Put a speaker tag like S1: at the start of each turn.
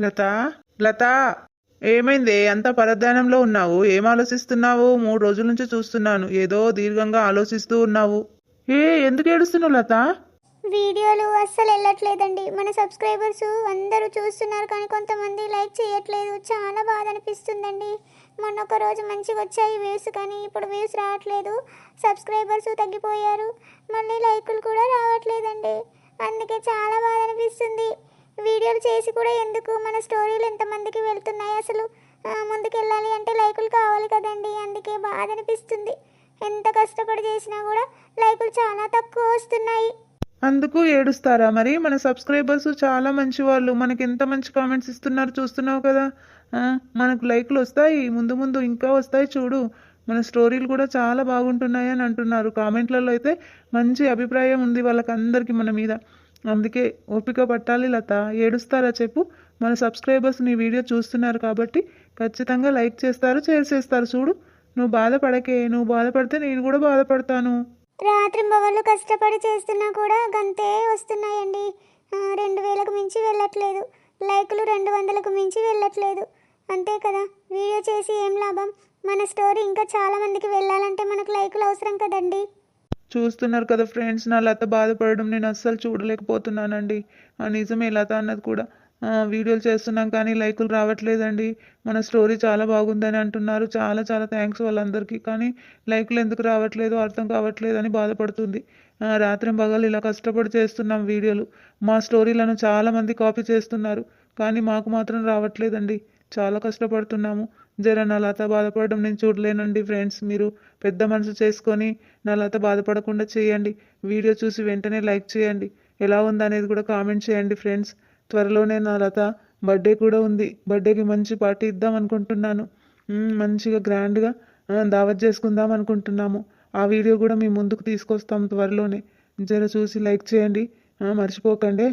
S1: లత? లత ఏమైంది? అంత పరధ్యానంలో ఉన్నావు? ఏం ఆలోచిస్తున్నావు? మూడు రోజుల నుంచి చూస్తున్నాను. ఏదో దీర్ఘంగా ఆలోచిస్తూ ఉన్నావు. ఏ ఎందుకు ఏడుస్తున్నావు లత?
S2: వీడియోలు అస్సలు వెళ్ళట్లేదండి. మన సబ్స్క్రైబర్స్ అందరూ చూస్తున్నారు కానీ కొంతమంది లైక్ చేయట్లేదు. చాలా బాధ అనిపిస్తుందండి. మొన్న ఒక రోజు మంచిగా వచ్చాయి వ్యూస్ కానీ ఇప్పుడు వ్యూస్ రావట్లేదు. సబ్స్క్రైబర్స్ తగ్గిపోయారు. మళ్ళీ లైకులు కూడా రావట్లేదండి. అందుకే చాలా బాధ అనిపిస్తుంది. వీడియోలు చేసి కూడా ఎందుకు? మన స్టోరీలు ఎంతమందికి వెళ్తున్నాయి అసలు? ముందుకెళ్ళాలి ముందుకు వెళ్ళాలి అంటే లైకులు కావాలి కదండి. అందుకే బాధ అనిపిస్తుంది. ఎంత కష్టపడి చేసినా కూడా లైకులు చాలా తక్కువ వస్తున్నాయి.
S1: అందుకు ఏడుస్తారా మరి? మన సబ్స్క్రైబర్స్ చాలా మంచి వాళ్ళు మనకి ఎంత మంచి కామెంట్స్ ఇస్తున్నారు చూస్తున్నావు కదా? మనకు లైక్లు వస్తాయి. ముందు ముందు ఇంకా వస్తాయి చూడు. మన స్టోరీలు కూడా చాలా బాగుంటున్నాయి అని అంటున్నారు. కామెంట్లలో అయితే మంచి అభిప్రాయం ఉంది వాళ్ళకి అందరికీ మన మీద. అందుకే ఓపిక పట్టాలి లత. ఏడుస్తారా చెప్పు? మన సబ్స్క్రైబర్స్ నీ వీడియో చూస్తున్నారు కాబట్టి ఖచ్చితంగా లైక్ చేస్తారు షేర్ చేస్తారు. చూడు నువ్వు బాధపడకే నువ్వు బాధపడితే నేను కూడా బాధపడతాను.
S2: రాత్రి మొగళ్ళు కష్టపడి చేస్తున్నా కూడా గంతే వస్తున్నాయండి. రెండు వేలకు మించి వెళ్ళట్లేదు. లైకులు రెండు వందలకు మించి వెళ్ళట్లేదు. అంతే కదా? వీడియో చేసి ఏం లాభం? మన స్టోరీ ఇంకా చాలా మందికి వెళ్ళాలంటే మనకు లైకులు అవసరం కదండీ.
S1: చూస్తున్నారు కదా ఫ్రెండ్స్. నా లత బాధపడడం నేను అస్సలు చూడలేకపోతున్నానండి. ఆ నిజమే లత అన్నది కూడా. వీడియోలు చేస్తున్నాం కానీ లైకులు రావట్లేదండి. మన స్టోరీ చాలా బాగుందని అంటున్నారు. చాలా చాలా థ్యాంక్స్ వాళ్ళందరికీ. కానీ లైకులు ఎందుకు రావట్లేదు అర్థం కావట్లేదు అని బాధపడుతుంది రాత్రి పగలు ఇలా కష్టపడి చేస్తున్నాం వీడియోలు. మా స్టోరీలను చాలామంది కాపీ చేస్తున్నారు. కానీ మాకు మాత్రం రావట్లేదండి. చాలా కష్టపడుతున్నాము. జర నా లత బాధపడడం నేను చూడలేనండి ఫ్రెండ్స్. మీరు పెద్ద మనసు చేసుకొని నా లత బాధపడకుండా చేయండి. వీడియో చూసి వెంటనే లైక్ చేయండి. ఎలా ఉందనేది కూడా కామెంట్ చేయండి ఫ్రెండ్స్. త్వరలోనే నా లత బర్త్డే కూడా ఉంది. బర్త్డేకి మంచి పార్టీ ఇద్దాం అనుకుంటున్నాను. మంచిగా గ్రాండ్గా దావత్ చేసుకుందాం అనుకుంటున్నాము. ఆ వీడియో కూడా మీ ముందుకు తీసుకొస్తాం త్వరలోనే. జర చూసి లైక్ చేయండి. మర్చిపోకండి.